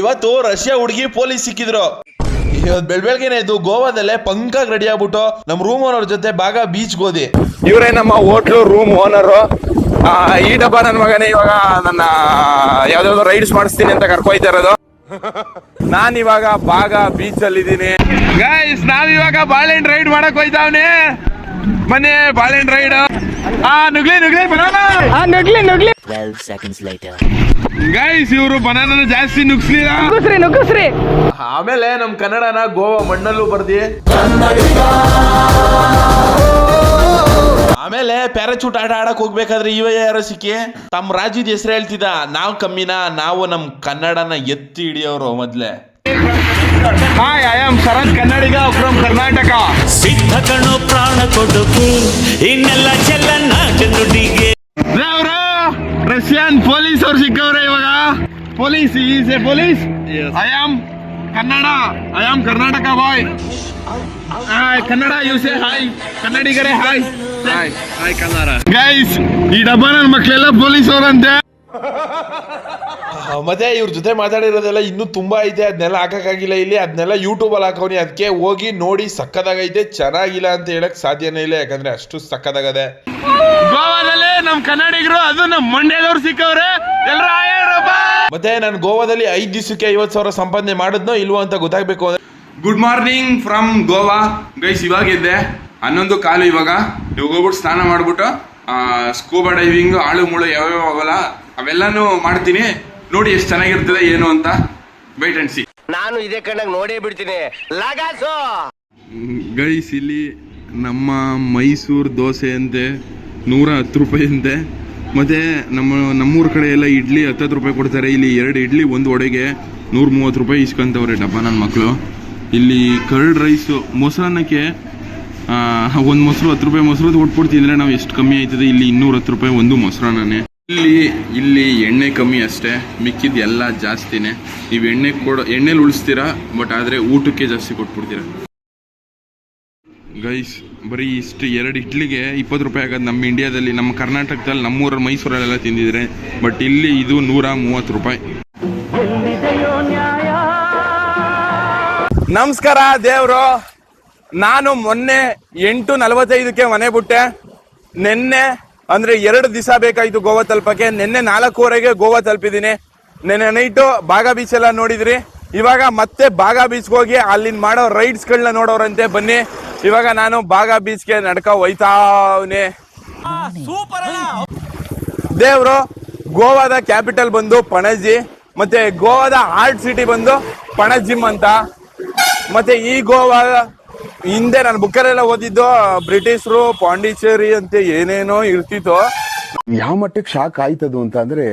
ಇವತ್ತು ರಷ್ಯಾ ಹುಡುಗಿ ಪೊಲೀಸ್ ಸಿಕ್ಕಿದ್ರು. ಇವತ್ತು ಬೆಳ್ ಬೆಳಗ್ಗೆನೆ ಇದು ಗೋವಾದಲ್ಲೇ ಪಂಕಾಗ್ ರೆಡಿ ಆಗ್ಬಿಟ್ಟು ನಮ್ ರೂಮ್ ಓನರ್ ಜೊತೆ ಬಾಗ ಬೀಚ್ ಹೋದಿ ಇವರೇ ನಮ್ಮ ಹೋಟ್ಲು ರೂಮ್ ಓನರು ಈ ಡಬ್ಬ ನನ್ನ ಮಗನೇ ಇವಾಗ ನನ್ನ ಯಾವ್ದಾದ್ರು ರೈಡ್ಸ್ ಮಾಡಿಸ್ತೀನಿ ಅಂತ ಕರ್ಕೊಯ್ತಾ ಇರೋದು. ನಾನ್ ಇವಾಗ ಬಾಗ ಬೀಚ್ ಅಲ್ಲಿ ಇದೀನಿ ಗೈಸ್ ನಾವ್ ಇವಾಗ ಬಾಳೆಹಣ್ಣು ರೈಡ್ ಮಾಡಕ್ ಹೋಯ್ತಾವ್ನೆ. ಮನೆ ಬಾಳೆಹಣ್ಣು ರೈಡ್ ಆ ನುಗ್ಲಿ ನುಗ್ಲಿ ಬನಾನ 12 seconds later. ಗೈಸ್ ಇವರು ಬನಾನನ ಜಾಸ್ತಿ ನುಗ್ಸ್ಲಿಲ್ಲ ನುಗ್ಗುಸ್ರಿ ನುಗ್ಗುಸ್ರಿ ಆಮೇಲೆ ನಮ್ ಕನ್ನಡನ ಗೋವಾ ಮಣ್ಣಲ್ಲೂ ಬರ್ದಿ. ಆಮೇಲೆ ಪ್ಯಾರಾಚೂಟ್ ಆಟ ಆಡಕ್ ಹೋಗ್ಬೇಕಾದ್ರೆ ಇವ ಯಾರೋ ಸಿಕ್ಕಿ? ತಮ್ಮ ರಾಜ್ಯದ ಹೆಸರು ಹೇಳ್ತಿದ್ದ ನಾವ್ ಕಮ್ಮಿನ ನಾವು ನಮ್ ಕನ್ನಡನ ಎತ್ತಿ ಹಿಡಿಯೋರು ಮೊದ್ಲೇ. Hi I am Sharath Kannadiga from Karnataka ಸಿದ್ಧ ಕಣ್ಣು ಪ್ರಾಣ ಕೊಡುಕು ಇನ್ನೆಲ್ಲ ಚೆಲ್ಲನ್ನ police is a police I am Kannada I am Karnataka boy hi Kannada use hi ಕನ್ನಡಿಗರೇ hi hi hi Kannada guys ಈ ಡಬ್ಬ ನನ್ನ ಮಕ್ಕಳೆಲ್ಲ ಪೊಲೀಸ್ ಅವರಂತೆ. ಆ, ಮತ್ತೆ ಇವ್ರ ಜೊತೆ ಮಾತಾಡಿರೋದೆಲ್ಲ ಇನ್ನೂ ತುಂಬಾ ಐತೆ ಅದನ್ನೆಲ್ಲ ಹಾಕೋಕ್ಕಾಗಿಲ್ಲ ಇಲ್ಲಿ. ಅದನ್ನೆಲ್ಲ ಯೂಟ್ಯೂಬ್ ಅಲ್ಲಿ ಹಾಕವ್ನಿ. ಅದಕ್ಕೆ ಹೋಗಿ ನೋಡಿ ಸಕ್ಕದಾಗೈತೆ ಚೆನ್ನಾಗಿಲ್ಲ ಅಂತ ಹೇಳಕ್ ಸಾಧ್ಯನೇ ಇಲ್ಲ. ಯಾಕಂದ್ರೆ ಅಷ್ಟು ಸಕ್ಕದಾಗದೆ ಗೋವಾದಲ್ಲಿ ನಮ್ಮ ಕನ್ನಡಿಗರು ಅದು ನಮ್ಮ ಮಂಡ್ಯದವ್ರು ಸಿಕ್ಕವ್ರೆ. ಮತ್ತೆ ನಾನು ಗೋವಾದಲ್ಲಿ ಐದು ದಿವಸಕ್ಕೆ ಐವತ್ತು ಸಾವಿರ ಸಂಪಾದನೆ ಮಾಡಿದ್ನೋ ಇಲ್ವೋ ಅಂತ ಗೊತ್ತಾಗ್ಬೇಕು ಅಂದ್ರೆ. Good morning from Goa. Guys ಇವಾಗ ಇದ್ದೆ. ಹನ್ನೊಂದು ಕಾಲು ಇವಾಗ. ಇವಾಗ ಹೋಗ್ಬಿಟ್ಟು ಸ್ನಾನ ಮಾಡ್ಬಿಟ್ಟು ಸ್ಕೂಬಾ ಡೈವಿಂಗ್ ಆಳು ಮುಳು ಯಾವ್ಯಾವ ಆಗಲ್ಲ. ಅವೆಲ್ಲಾನು ಮಾಡ್ತೀನಿ. ನೋಡಿ ಎಷ್ಟು ಚೆನ್ನಾಗಿರ್ತದೆ ಏನು ಅಂತ. ವೈಟ್ ಅಂಡ್ ಸಿ ನಾನು ಇದೇ ಕಂಡಾಗ ನೋಡೇ ಬಿಡ್ತೀನಿ. ಲಗಾಸು! ಗೈಸ್ ಇಲ್ಲಿ ನಮ್ಮ ಮೈಸೂರು ದೋಸೆ ಅಂತೆ ನೂರ ಹತ್ತು ರೂಪಾಯಿ ಅಂತೆ. ಮತ್ತೆ ನಮ್ಮ ನಮ್ಮೂರ ಕಡೆ ಎಲ್ಲ ಇಡ್ಲಿ ಹತ್ತತ್ತು ರೂಪಾಯಿ ಕೊಡ್ತಾರೆ. ಇಲ್ಲಿ ಎರಡು ಇಡ್ಲಿ ಒಂದು ಒಡೆಗೆ ನೂರ ಮೂವತ್ತು ರೂಪಾಯಿ ಇಸ್ಕೊಂತವ್ರೆ ಡಬ್ಬ ನನ್ನ ಮಕ್ಕಳು ಇಲ್ಲಿ ಕರ್ಡ್ ರೈಸು ಮೊಸರನ್ನಕ್ಕೆ ಒಂದು ಮೊಸರು ಹತ್ತು ರೂಪಾಯಿ ಮೊಸರು ಕೊಟ್ಬಿಡ್ತಿದ್ರೆ ನಾವು ಎಷ್ಟು ಕಮ್ಮಿ ಆಯ್ತದೆ ಇಲ್ಲಿ ಇನ್ನೂರ ಹತ್ತು ರೂಪಾಯಿ ಒಂದು ಮೊಸರನ್ನೇ ಇಲ್ಲಿ ಇಲ್ಲಿ ಎಣ್ಣೆ ಕಮ್ಮಿ ಅಷ್ಟೇ, ಮಿಕ್ಕಿದ ಎಲ್ಲ ಜಾಸ್ತಿನೇ. ನೀವು ಎಣ್ಣೆ ಕೊಡೋ, ಎಣ್ಣೆಲಿ ಉಳಿಸ್ತೀರಾ, ಬಟ್ ಆದರೆ ಊಟಕ್ಕೆ ಜಾಸ್ತಿ ಕೊಟ್ಬಿಡ್ತೀರಾ? ಗೈಸ್, ಬರೀ ಇಷ್ಟು ಎರಡು ಇಡ್ಲಿಗೆ ಇಪ್ಪತ್ತು ರೂಪಾಯಿ ಆಗೋದು ನಮ್ಮ ಇಂಡಿಯಾದಲ್ಲಿ, ನಮ್ಮ ಕರ್ನಾಟಕದಲ್ಲಿ ನಮ್ಮೂರ ಮೈಸೂರಲ್ಲೆಲ್ಲ ತಿಂದಿದ್ರೆ, ಬಟ್ ಇಲ್ಲಿ ಇದು ನೂರ ಮೂವತ್ತು ರೂಪಾಯಿ. ನಮಸ್ಕಾರ, ದೇವ್ರು. ನಾನು ಮೊನ್ನೆ ಎಂಟು ನಲವತ್ತೈದಕ್ಕೆ ಮನೆ ಬಿಟ್ಟೆ. ನಿನ್ನೆ ಅಂದ್ರೆ ಎರಡು ದಿವಸ ಬೇಕಾಯ್ತು ಗೋವಾ ತಲುಪಕ್ಕೆ. ನಿನ್ನೆ ನಾಲ್ಕೂವರೆಗೆ ಗೋವಾ ತಲುಪಿದ್ದೀನಿ. ನಿನ್ನೆ ನೈಟು ಬಾಗಾ ಬೀಚ್ ಎಲ್ಲ ನೋಡಿದ್ರಿ. ಇವಾಗ ಮತ್ತೆ ಬಾಗಾ ಬೀಚ್ ಹೋಗಿ ಅಲ್ಲಿನ ಮಾಡೋ ರೈಡ್ಸ್ಗಳನ್ನ ನೋಡೋರಂತೆ. ಬನ್ನಿ. ಇವಾಗ ನಾನು ಬಾಗ ಬೀಚ್ಗೆ ನಡ್ಕ ಹೋಯ್ತಾವ್ನೆ ದೇವ್ರು, ಗೋವಾದ ಕ್ಯಾಪಿಟಲ್ ಬಂದು ಪಣಜಿ, ಮತ್ತೆ ಗೋವಾದ ಆರ್ಟ್ ಸಿಟಿ ಬಂದು ಪಣಜಿಮ್ ಅಂತ. ಮತ್ತೆ ಈ ಗೋವಾ ಹಿಂದೆ ನಾನು ಬುಕ್ಕರೆಲ್ಲ ಓದಿದ್ದು ಬ್ರಿಟಿಷರು ಪಾಂಡಿಚೇರಿ ಅಂತ ಏನೇನೋ ಇರ್ತಿತ್ತು. ಯಾವ ಮಟ್ಟಕ್ಕೆ ಶಾಕ್ ಆಯ್ತದು ಅಂತ ಅಂದ್ರೆ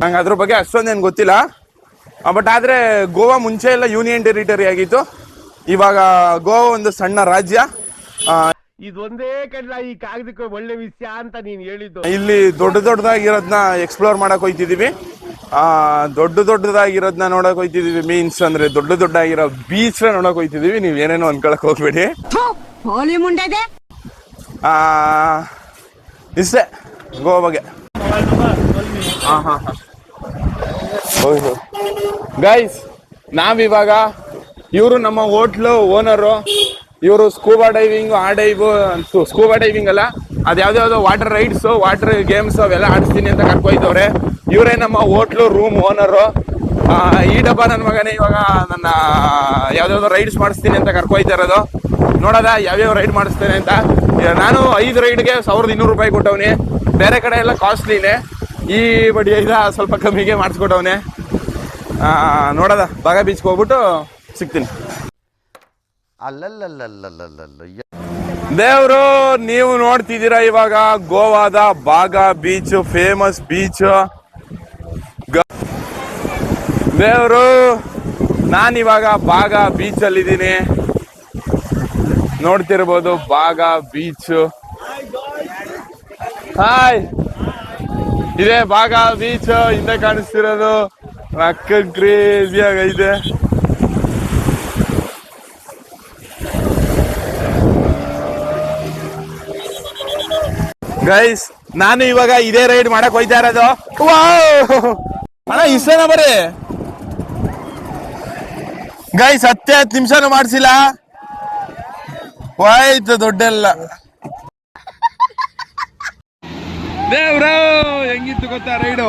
ನಂಗೆ ಅದ್ರ ಬಗ್ಗೆ ಅಷ್ಟೊಂದೇನು ಗೊತ್ತಿಲ್ಲ. ಬಟ್ ಆದ್ರೆ ಗೋವಾ ಮುಂಚೆ ಎಲ್ಲ ಯೂನಿಯನ್ ಟೆರಿಟರಿ ಆಗಿತ್ತು. ಇವಾಗ ಗೋವಾ ಒಂದು ಸಣ್ಣ ರಾಜ್ಯ. ಇದೊಂದೇ ಕಡ್ಲ ಈ ಕಾಗದಕ್ಕೆ ಒಳ್ಳೆ ವಿಷಯ ಅಂತ ನೀನ್ ಹೇಳಿದ್ದು. ಇಲ್ಲಿ ದೊಡ್ಡ ದೊಡ್ಡದಾಗಿರೋದನ್ನ ಎಕ್ಸ್ಪ್ಲೋರ್ ಮಾಡಕ್ ಹೋಯ್ತಿದೀವಿ. ಆ ದೊಡ್ಡ ದೊಡ್ಡದಾಗಿರೋದನ್ನ ನೋಡಕ್ ಹೋಯ್ತಿದೀವಿ ಮೀನ್ಸ್ ಅಂದ್ರೆ ದೊಡ್ಡ ದೊಡ್ಡ ಆಗಿರೋ ಬೀಚ್ ನೋಡಕ್ ಹೋಯ್ತಿದೀವಿ. ನೀವ್ ಏನೇನೋ ಅನ್ಕೊಳಕ್ ಹೋಗ್ಬೇಡಿ. ಹೋಲಿ ಮುಂಡೆದೆ. ಆ ಇಷ್ಟೇ ಗೋವಾ ಬಗ್ಗೆ ಗೈಸ್ ನಾವಿವಾಗ ಇವರು ನಮ್ಮ ಹೋಟ್ಲು ಓನರು ಇವರು ಸ್ಕೂಬಾ ಡೈವಿಂಗ್ ಆ ಡೈವ್ ಸ್ಕೂಬಾ ಡೈವಿಂಗ್ ಅಲ್ಲ. ಅದ್ಯಾವ್ದ್ಯಾವ್ದೋ ವಾಟರ್ ರೈಡ್ಸ್ ವಾಟರ್ ಗೇಮ್ಸ್ ಅವೆಲ್ಲ ಆಡಿಸ್ತೀನಿ ಅಂತ ಕರ್ಕೊಯ್ತವ್ರೆ ಇವರೇ ನಮ್ಮ ಹೋಟ್ಲು ರೂಮ್ ಓನರು ಈ ಡಬ್ಬ ನನ್ನ ಮಗನೇ ಇವಾಗ ನನ್ನ ಯಾವ್ದಾವ್ದೋ ರೈಡ್ಸ್ ಮಾಡಿಸ್ತೀನಿ ಅಂತ ಕರ್ಕೊಯ್ತಾ ಇರೋದು. ನೋಡೋದ, ಯಾವ್ಯಾವ ರೈಡ್ ಮಾಡಿಸ್ತೇನೆ ಅಂತ. ನಾನು ಐದು ರೈಡ್ಗೆ ಸಾವಿರದ ಇನ್ನೂರು ರೂಪಾಯಿ ಕೊಟ್ಟವನಿ. ಬೇರೆ ಕಡೆ ಎಲ್ಲ ಕಾಸ್ಟ್ಲಿನೇ ಈ ಬಡಿ ಐದ ಸ್ವಲ್ಪ ಕಮ್ಮಿಗೆ ಮಾಡಿಸ್ಕೊಟ್ಟವನೆ. ನೋಡೋದ ಬಾಗ ಬೀಚ್ಗೆ ಹೋಗ್ಬಿಟ್ಟು ಸಿಗ್ತೀನಿ. ಅಲ್ಲಲ್ಲಲ್ಲಲ್ಲಲ್ಲಲ್ಲ ದೇವ್ರು ನೀವು ನೋಡ್ತಿದ್ದೀರಾ ಇವಾಗ ಗೋವಾದ ಬಾಗಾ ಬೀಚ್ ಫೇಮಸ್ ಬೀಚ್ ದೇವ್ರು ನಾನಿವಾಗ ಬಾಗಾ ಬೀಚ್ ಅಲ್ಲಿದ್ದೀನಿ ನೋಡ್ತಿರ್ಬೋದು ಭಾಗ ಬೀಚ್ ಹಾಯ್ ಇದೇ ಭಾಗ ಬೀಚ್ ಹಿಂದೆ ಕಾಣಿಸ್ತಿರೋದು ರಕ್ಕ ಕ್ರೇಜಿ ಗೈಸ್ ನಾನು ಇವಾಗ ಇದೇ ರೈಡ್ ಮಾಡಕ್ ಹೋಯ್ತಾ ಇರೋದು! ಅಣ್ಣ ಇಷ್ಟೇನ ಬರೀ ಗೈಸ್ ಹತ್ತೆ ಹತ್ತು ನಿಮಿಷನೂ ಮಾಡ್ಸಿಲ್ಲ. ಹೋಯ್ತು ದೊಡ್ಡೆಲ್ಲ. ಹೆಂಗಿತ್ತು ಗೊತ್ತಾ ರೈಡು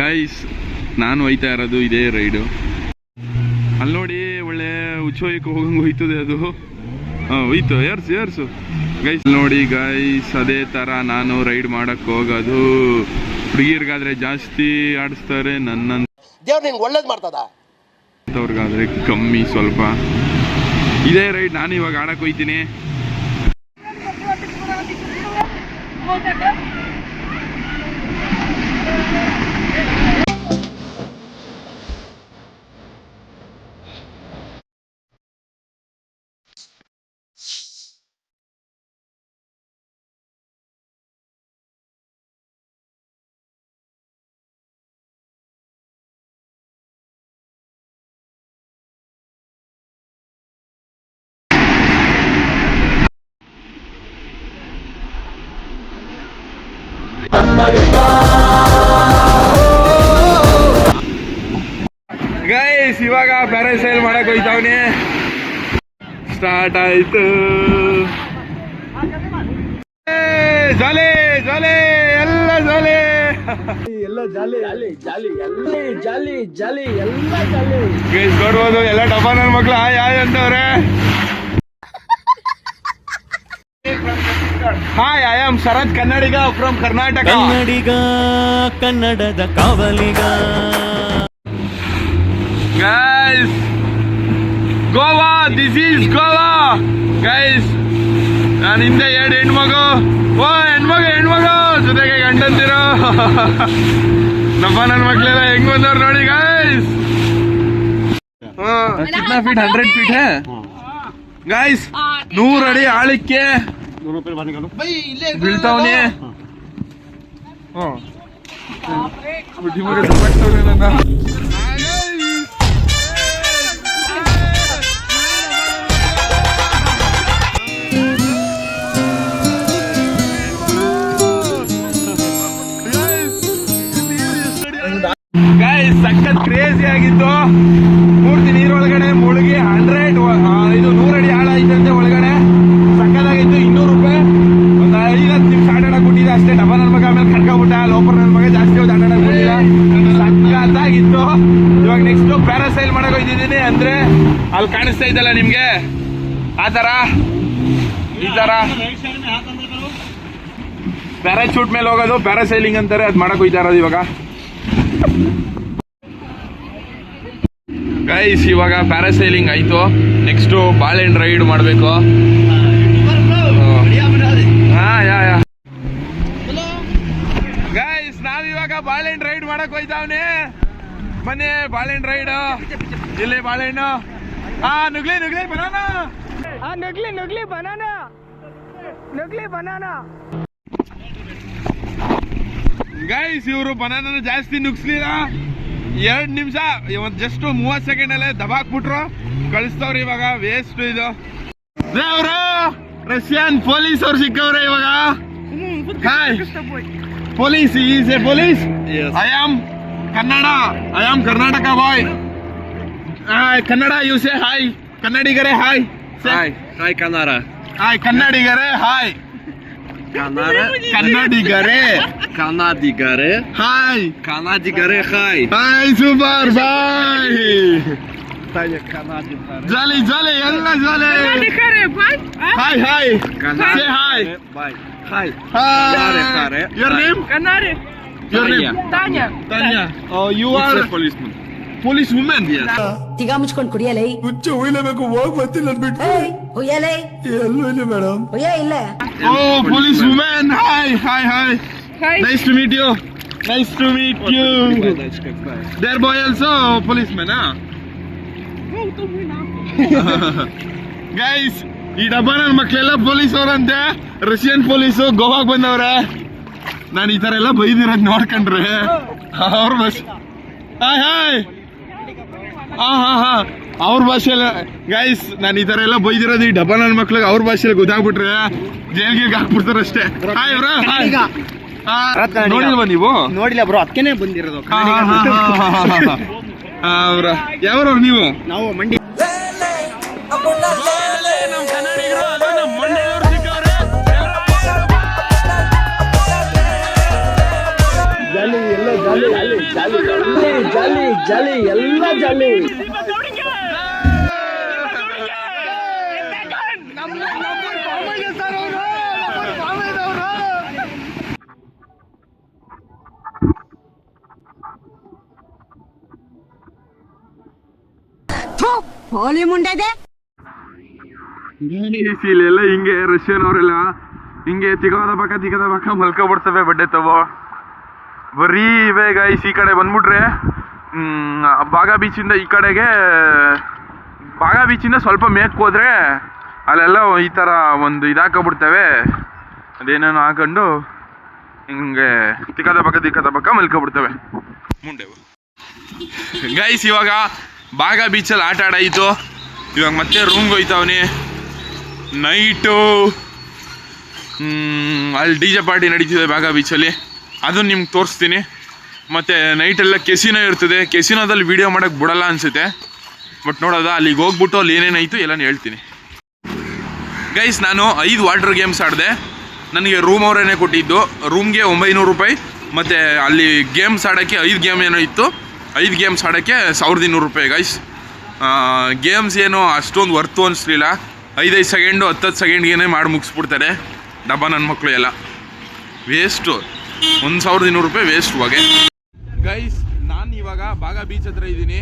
ಗೈಸ್ ನಾನು ಹೋಯ್ತಾ ಇರೋದು ಇದೇ ರೈಡು ಅಲ್ಲಿ ನೋಡಿ, ಒಳ್ಳೆ ಉಚ್ಚೋಯಕ್ಕೆ ಹೋಗಂಗೆ ಹೋಯ್ತದೆ ಅದು. ಹಾಂ ಹೋಯ್ತು ಏರ್ಸು ಏರ್ಸು. ಗೈಸ್ ನೋಡಿ ಗೈಸ್ ಅದೇ ತರ ನಾನು ರೈಡ್ ಮಾಡಕ್ ಹೋಗೋದು. ಹುಡುಗಿರ್ಗಾದ್ರೆ ಜಾಸ್ತಿ ಆಡಿಸ್ತಾರೆ ನನ್ನ ದೇವ್ರು ನಿಂಗೆ ಒಳ್ಳೇದು ಮಾಡ್ತದ? ಅವ್ರಿಗಾದ್ರೆ ಕಮ್ಮಿ ಸ್ವಲ್ಪ. ಇದೇ ರೈಡ್ ನಾನು ಇವಾಗ ಆಡಕ್ ಹೋಯ್ತೀನಿ. ಇವಾಗ ಪ್ಯಾರಾಸೈಲ್ ಮಾಡಕ್ ಹೋಯ್ತಾವನಿ. ಸ್ಟಾರ್ಟ್ ಆಯ್ತು. ಎಲ್ಲ ಜಾಲಿ ಜಾಲಿ, ಎಲ್ಲ ಜಾಲಿ. ಗೈಸ್, ನೋಡ್ಬೋದು, ಎಲ್ಲ ಡಬ್ಬ ನನ್ನ ಮಕ್ಳು, hi hi ಅಂತವ್ರೆ. Hi I am Sharath Kannadiga from Karnataka Kannadiga, ಕನ್ನಡದ ಕಾವಲಿಗ. Guys Goa this is Goa guys ನಾನು ಹಿಂದೆ ಎರಡು ಹೆಣ್ಮಗು. ಓ ಹೆಣ್ಮಗು ಹೆಣ್ಮಗು. ಜೊತೆಗೆ ಗಂಡಂದಿರು. ನಮ್ಮ ನನ್ನ ಮಕ್ಳೆಲ್ಲ ಹೆಂಗ್ ಬಂದವ್ರು ನೋಡಿ ಗೈಸ್ ಕಿತ್ನಾ ಫೀಟ್ ಹಂಡ್ರೆಡ್ ಫೀಟ್ ಹೇ? ಗೈಸ್ ನೂರು ಅಡಿ ಆಳಿಕ್ಕೆ ಬೀಳ್ತಾವನಿ. ಹ್ಮ್ ಗೈಸ್ ಸಖತ್ ಕ್ರೇಜಿ ಆಗಿತ್ತು. ಮೂರ್ತಿ ನೀರೊಳಗಡೆ ಮುಳುಗಿ ಹಂಡ್ರೆಡ್ ಇದು ನೂರಡಿ ಆಳ ಐತಂತೆ ಒಳಗಡೆ. ಸಕ್ಕದಾಗಿತ್ತು ಇನ್ನೂರು ರೂಪಾಯಿ. ಒಂದು ಐದತ್ತು ನಿಮಿಷ ಆಟಾಡಕ್ ಕೊಟ್ಟಿದೆ ಅಷ್ಟೇ. ಡಬ್ಬ ನನ್ನ ಮಗ ಆಮೇಲೆ ಕಟ್ಕೊಬಿಟ್ಟ ಲೋಪರ್ ನನ್ನ ಮಗ ಜಾಸ್ತಿ ಹೊತ್ತು ಆಟಾಡಕ್ ಬಿಟ್ಟಿಲ್ಲ. ಸಕ್ಕತ್ತಾಗಿತ್ತು ಇವಾಗ ನೆಕ್ಸ್ಟ್ ಪ್ಯಾರಾಸೈಲ್ ಮಾಡಕ್ ಹೋಯ್ತಿದ್ದೀನಿ. ಅಂದ್ರೆ ಅಲ್ಲಿ ಕಾಣಿಸ್ತಾ ಇದ್ದಲ್ಲ ನಿಮ್ಗೆ? ಆ ತರ ಈ ಮೇಲೆ ಹೋಗೋದು ಪ್ಯಾರಾಸೈಲಿಂಗ್ ಅಂತಾರೆ. ಅದ್ ಮಾಡಕ್ ಹೋಯ್ತಾ ಇರೋದು ಇವಾಗ. ಗೈಸ್ ಇವಾಗ ಪ್ಯಾರಾಸೈಲಿಂಗ್ ಆಯ್ತು. ನೆಕ್ಸ್ಟ್ ಬಾಳೆಹಣ್ಣು ರೈಡ್ ಮಾಡಬೇಕು. ಗೈಸ್ ನಾವಿವಾಗ ಬಾಳೆಹಣ್ಣು ರೈಡ್ ಮಾಡಕ್ ಹೋಯ್ತಾವನೆ. ಮನೆ ಬಾಳೆಹಣ್ಣು ರೈಡ್ ಇಲ್ಲಿ ಬಾಳೆಹಣ್ಣು. ಹಾ, ನುಗ್ಲಿ ನುಗ್ಲಿ ಬರೋಣ ನಗ್ಲಿ ನಗ್ಲಿ ಬನಾನ ನಗ್ಲಿ ಬನಾನ ಗೈಸ್ ಇವರು ಬನಾನ ಜಾಸ್ತಿ ನುಗ್ಸ್ಲಿಲ್ಲ. ಎರಡು ನಿಮಿಷ ಇವತ್ತು ಜಸ್ಟ್ ಮೂವತ್ತು ಸೆಕೆಂಡ್ ಅಲ್ಲೇ ದಬಾಕ್ಬಿಟ್ರು. ಕಳಿಸ್ತವ್ರಿ ಇವಾಗ ವೇಸ್ಟ್ ಇದು. ಅವರು ರಷ್ಯನ್ ಪೊಲೀಸ್ ಅವ್ರು ಸಿಕ್ಕವ್ರೆ ಇವಾಗ. Hi police is a police I am Kannada I am Karnataka boy Kannada you a hi ಕನ್ನಡಿಗರೇ hi hi hi Kannada hi ಕನ್ನಡಿಗರೇ hi ಕನ್ನಡಿಗರೇ ಕನ್ನಡಿಗರೇ hi ಕನ್ನಡಿಗರೇ hi hi super boy jolly jolly ಎಲ್ಲ jolly hi hi say hi bye hi hi your name ಕನ್ನಾರಿ your name Tanya Tanya. Oh, you are policeman. Police women ತಿಗ ಮುಚ್ಕೊಂಡ್ ಕುಡಿಯಲೈ? ಹುಚ್ಚ ಉಯ್ಲೇಬೇಕು ಹೋಗ್ ಬರ್ತಿಲ್ಲ ಬಿಟ್ಟು ಹುಯ್ಯಲೈ? ಎಲ್ಲೂ ಇಲ್ಲ ಮೇಡಮ್. ಹುಯ್ಯ ಇಲ್ಲ. ಓ police women hi hi hi nice to meet you nice to meet you there bye also police ಮ್ಯಾನಾ guys ಈ ಡಬ್ಬ ನನ್ನ ಮಕ್ಳೆಲ್ಲ ಪೊಲೀಸ್ ಅವರಂತೆ. ರಷ್ಯನ್ ಪೊಲೀಸು ಗೋವಾಗ್ ಬಂದವ್ರೆ. ನಾನು ಈ ತರ ಎಲ್ಲ ಬೈದಿರೋದ್ ನೋಡ್ಕೊಂಡ್ರೆ. ಅವ್ರ ಬಸ್ ಹಾಯ್ ಹಾಯ್ ಹಾ ಹಾ ಹಾ. ಅವ್ರ ಭಾಷೆಲ್ಲ ಗೈಸ್ ನಾನು ಈ ತರ ಎಲ್ಲ ಬೈದಿರೋದು ಈ ಡಬ್ಬ ನನ್ನ ಮಕ್ಳಿಗೆ ಅವ್ರ ಭಾಷೆಯಲ್ಲಿ ಗೊತ್ತಾಗ್ಬಿಟ್ರೆ ಜೈಲ್ಗೆ ಹಾಕ್ಬಿಡ್ತಾರೆ ಅಷ್ಟೇ. ಹಾಯ್ ಅವ್ರ ಹಾಯ್ ನೋಡಿಲ್ವಾ ನೀವು? ನೋಡಿಲ್ಲ ಬ್ರೋ. ಅದಕ್ಕೇನೆ ಬಂದಿರೋದು. ಹಾ, ನೀವು? ನಾವು ಹಾ, ಹಾ, ಎಲ್ಲ ಚಳಿ ಹೋಲಿ ಮುಂಡೆದೆ ಇಲ್ಲೆಲ್ಲ ಹಿಂಗೆ ರಷ್ಯನ್ ಅವರೆಲ್ಲ ಹಿಂಗೆ ತಿಗೋದ ಪಕ್ಕ ತಿಗೋದ ಪಕ್ಕ ಮಲ್ಕೊಬಿಡ್ತವೆ ಬಡ್ಡೆ ತಗೋ. ಬರೀ ಬೇಗ ಈ ಕಡೆ ಬಂದ್ಬಿಟ್ರೆ ಬಾಗ ಬೀಚಿಂದ ಈ ಕಡೆಗೆ ಬಾಗ ಬೀಚಿಂದ ಸ್ವಲ್ಪ ಮೇಕ್ ಹೋದ್ರೆ ಅಲ್ಲೆಲ್ಲ ಈ ಥರ ಒಂದು ಇದಾಕೊಬಿಡ್ತವೆ. ಅದೇನೇನೋ ಹಾಕೊಂಡು ಹಿಂಗೆ ತಿಕ್ಕದ ಪಕ್ಕ ತಿಕ್ಕದ ಪಕ್ಕ ಮಲ್ಕೊಬಿಡ್ತವೆ. ಮುಂಡೆ ಗೈಸ್ ಇವಾಗ ಬಾಗ ಬೀಚಲ್ಲಿ ಆಟ ಆಡಾಯಿತು ಇವಾಗ ಮತ್ತೆ ರೂಮ್ಗೆ ಹೋಯ್ತಾವನಿ. ನೈಟು ಅಲ್ಲಿ ಡಿ ಜೆ ಪಾರ್ಟಿ ನಡೀತಿದೆ ಬಾಗ ಬೀಚಲ್ಲಿ ಅದನ್ನು ನಿಮ್ಗೆ ತೋರಿಸ್ತೀನಿ. ಮತ್ತು ನೈಟೆಲ್ಲ ಕೆಸಿನೋ ಇರ್ತದೆ. ಕೆಸಿನೋದಲ್ಲಿ ವೀಡಿಯೋ ಮಾಡೋಕ್ಕೆ ಬಿಡಲ್ಲ ಅನಿಸುತ್ತೆ. ಬಟ್ ನೋಡೋದ, ಅಲ್ಲಿಗೆ ಹೋಗ್ಬಿಟ್ಟು ಅಲ್ಲಿ ಏನೇನಾಯಿತು ಎಲ್ಲನೂ ಹೇಳ್ತೀನಿ. ಗೈಸ್ ನಾನು ಐದು ವಾಟರ್ ಗೇಮ್ಸ್ ಆಡಿದೆ. ನನಗೆ ರೂಮ್ ಅವರೇನೆ ಕೊಟ್ಟಿದ್ದು. ರೂಮ್ಗೆ ಒಂಬೈನೂರು ರೂಪಾಯಿ. ಮತ್ತು ಅಲ್ಲಿ ಗೇಮ್ಸ್ ಆಡೋಕ್ಕೆ ಐದು ಗೇಮ್ ಏನೋ ಇತ್ತು. ಐದು ಗೇಮ್ಸ್ ಆಡೋಕ್ಕೆ ಸಾವಿರದ ಇನ್ನೂರು ರೂಪಾಯಿ ಗೈಸ್ ಗೇಮ್ಸ್ ಏನು ಅಷ್ಟೊಂದು ವರ್ತು ಅನಿಸ್ಲಿಲ್ಲ. ಐದೈದು ಸೆಕೆಂಡು ಹತ್ತತ್ತು ಸೆಕೆಂಡ್ಗೇನೆ ಮಾಡಿ ಮುಗಿಸ್ಬಿಡ್ತಾರೆ. ಡಬ್ಬ ನನ್ನ ಮಕ್ಕಳು ಎಲ್ಲ. ವೇಸ್ಟು ಒಂದು ಸಾವಿರದ ಇನ್ನೂರು ರೂಪಾಯಿ ವೇಸ್ಟ್ ಹೋಗೆ. ಗೈಸ್ ನಾನು ಇವಾಗ ಬಾಗ ಬೀಚ್ ಹತ್ರ ಇದ್ದೀನಿ.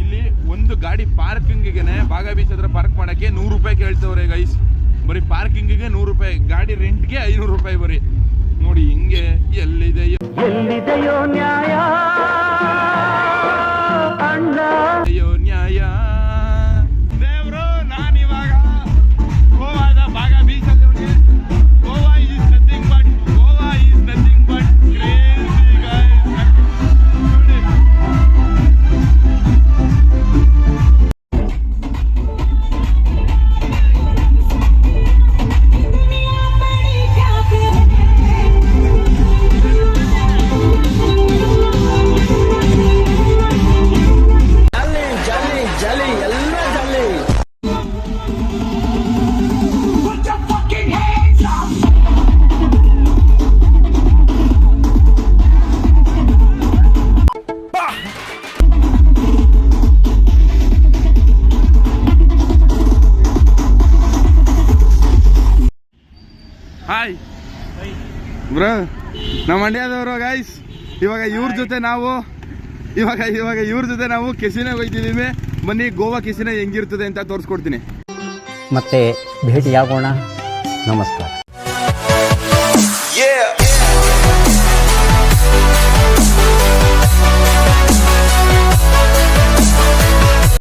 ಇಲ್ಲಿ ಒಂದು ಗಾಡಿ ಪಾರ್ಕಿಂಗಿಗೆ ಬಾಗ ಬೀಚ್ ಹತ್ರ ಪಾರ್ಕ್ ಮಾಡೋಕ್ಕೆ ನೂರು ರೂಪಾಯಿ ಕೇಳ್ತವ್ರೆ ಗೈಸ್ ಬರೀ ಪಾರ್ಕಿಂಗಿಗೆ ನೂರು ರೂಪಾಯಿ, ಗಾಡಿ ರೆಂಟ್ಗೆ ಐನೂರು ರೂಪಾಯಿ ಬರೀ. ನೋಡಿ ಹಿಂಗೆ ಎಲ್ಲಿದೆಯೋ. ಎಲ್ಲಿದೆಯೋ ನ್ಯಾಯ. ಅಣ್ಣ ಹಾಯ್ ಬ್ರೋ ನಮ್ಮ ಮಂಡ್ಯದವರು ಗೈಸ್ ಇವಾಗ ಇವ್ರ ಜೊತೆ ನಾವು ಇವಾಗ ಇವಾಗ ಇವ್ರ ಜೊತೆ ನಾವು ಕೆಸಿನಾಗ ಹೋಗ್ತಿದ್ದೀವಿ. ಬನ್ನಿ ಗೋವಾ ಕೆಸಿನ ಹೆಂಗಿರ್ತದೆ ಅಂತ ತೋರಿಸ್ಕೊಡ್ತೀನಿ. ಮತ್ತೆ ಭೇಟಿಯಾಗೋಣ. ನಮಸ್ಕಾರ. Yeah.